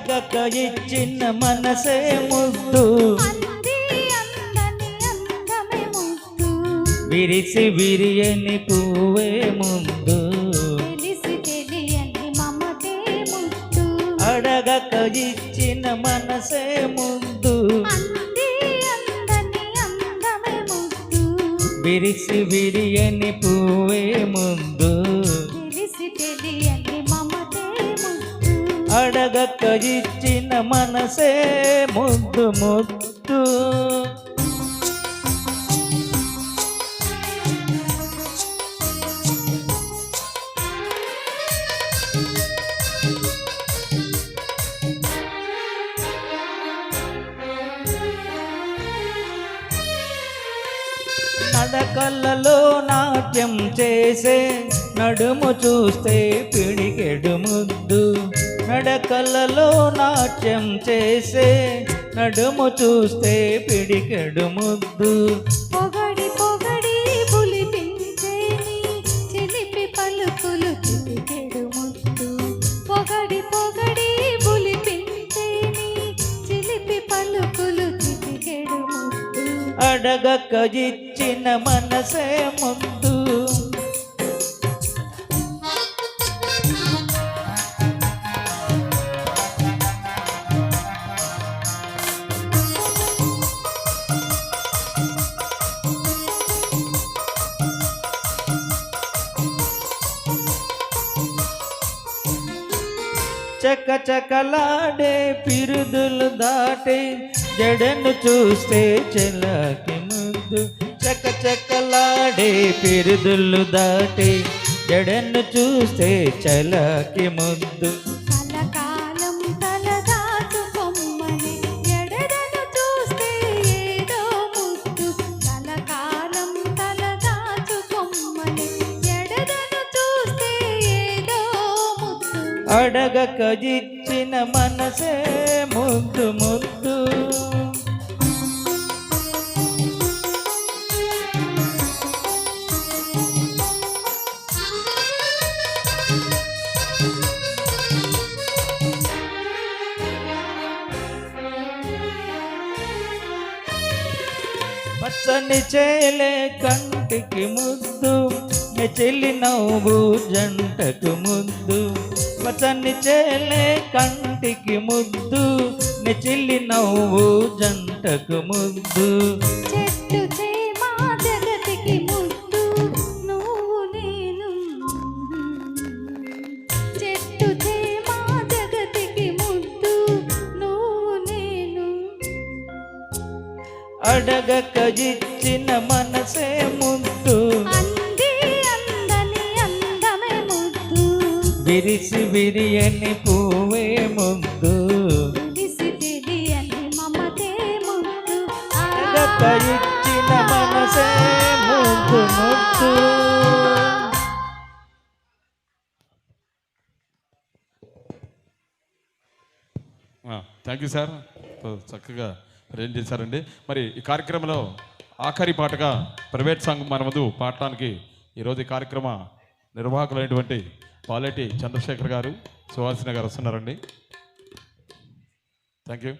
అడగక ఇచ్చిన మనసే ముద్దు. విరిసి విరియని పువ్వే ముందు. అడగక ఇచ్చిన మనసే ముందు. విరిసి విరియని పువ్వే ముందు. తెలిసి తెలియని అడగక ఇచ్చిన మనసే ముద్దు ముద్దు. నడకలలో నాట్యం చేసే నడుము చూస్తే పిడికెడు ముద్దు. నడకల్లలో నాట్యం చేసే నడుము చూస్తే పిడికెడు ముద్దు. పొగడి పొగడి పులిపించేని చిలిపి పలుకులు చిటికెడు ముద్దు. పొగడి పొగడి పులిపించేని చిలిపి పలుకులు చిటికెడు ముద్దు. అడగక ఇచ్చిన మనసే ముద్దు చక చకలాడే పిరుదులు దాటే జడను చూస్తే చెలకి ముందు చక చకలాడే పిరుదులు దాటే జడను చూస్తే చలకి ముందు అడగక జిచ్చిన మనసే ముద్దు ముద్దు పచ్చని చేలే కంటికి ముద్దు చెల్లి నవ్వు జంటకు ముద్దు. పచ్చని చేలే కంటికి ముద్దు చెల్లి నవ్వు జంటకు ముద్దు. చెట్టు చేమా జగతికి ముద్దు నువ్వు నేను. చెట్టు చేమా జగతికి ముద్దు నువ్వు నేను. అడగక ఇచ్చిన మనసే ముద్దు విరిసి విరియని ఇచ్చిన మనసే ముద్దు ముద్దు. థ్యాంక్ యూ సార్ చక్కగా అరేంజ్ చేశారండి. మరి ఈ కార్యక్రమంలో ఆఖరి పాటగా ప్రైవేట్ సాంగ్ మన ముందు పాడటానికి ఈరోజు ఈ కార్యక్రమ నిర్వాహకులైనటువంటి పాలెటి చంద్రశేఖర్ గారు సువాసిన గారు వస్తున్నారండి. Thank you